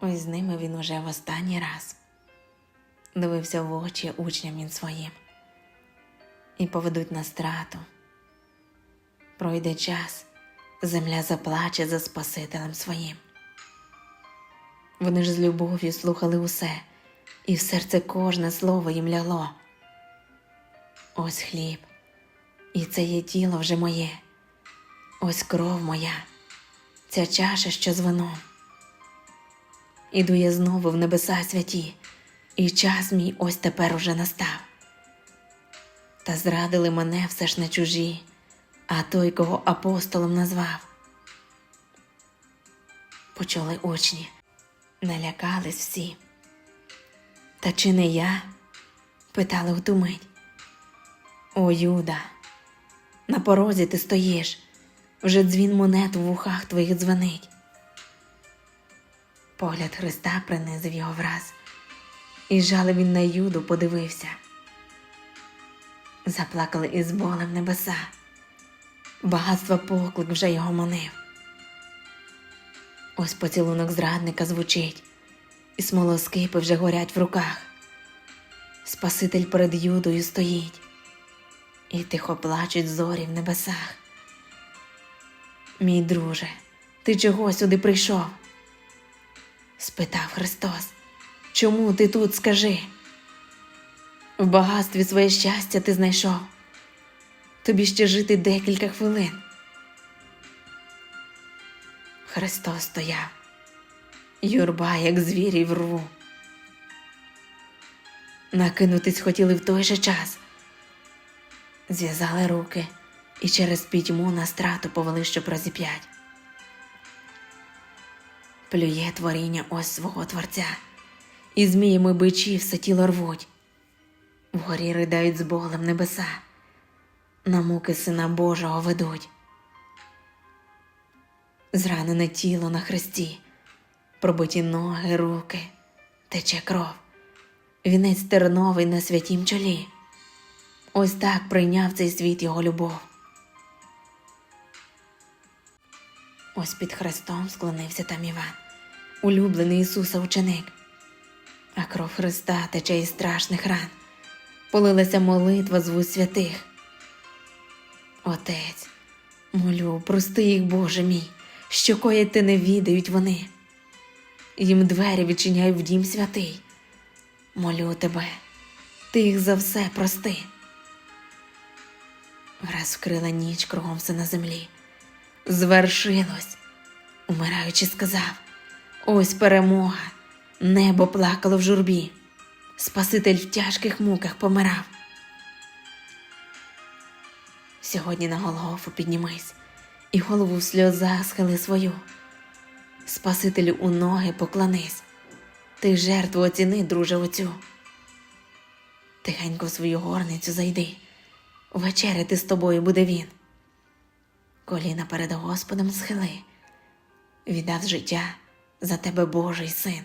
Ось з ними він уже в останній раз дивився в очі учням він своїм і поведуть на страту. Пройде час, земля заплаче за Спасителем своїм. Вони ж з любов'ю слухали усе, і в серце кожне слово їм лягло. Ось хліб, і це є тіло вже моє, ось кров моя, ця чаша, що з вином. Іду я знову в небеса святі, і час мій ось тепер уже настав. Та зрадили мене все ж не чужі, а той, кого апостолом назвав. Почули учні, налякались всі. Та чи не я? питали в ту мить. О, Юда, на порозі ти стоїш, вже дзвін монет в вухах твоїх дзвенить. Погляд Христа принизив його враз, і жалем він на Юду подивився. Заплакали із болем небеса, багатство поклик вже його манив. Ось поцілунок зрадника звучить, і смолоскипи вже горять в руках. Спаситель перед Юдою стоїть, і тихо плачуть зорі в небесах. Мій друже, ти чого сюди прийшов? Спитав Христос. Чому ти тут скажи? В багатстві своє щастя ти знайшов. Тобі ще жити декілька хвилин. Христос стояв, юрба, як звірі в рву. Накинутись хотіли в той же час. Зв'язали руки і через пітьму на страту повели, щоб розіп'ять. Плює творіння ось свого творця, і зміями бичі все тіло рвуть. Вгорі ридають з болем небеса, на муки сина Божого ведуть. Зранене тіло на хресті, пробиті ноги, руки, тече кров, вінець терновий на святім чолі. Ось так прийняв цей світ його любов. Ось під хрестом склонився там Іван, улюблений Ісуса ученик, а кров Христа тече із страшних ран, полилася молитва з вуст святих. Отець, молю, прости їх, Боже мій, що коять ти не відають вони. Їм двері відчиняй в дім святий. Молю тебе, ти їх за все прости. Враз вкрила ніч кругом все на землі. Звершилось, умираючи, сказав: ось перемога, небо плакало в журбі, Спаситель в тяжких муках помирав. Сьогодні на Голгофу піднімись і голову в сльозах схили свою. Спасителю у ноги поклонись, ти жертву оціни, друже, оцю. Тихенько в свою горницю зайди, вечеряти з тобою буде він. Коліна перед Господом схили, віддав життя за тебе Божий син.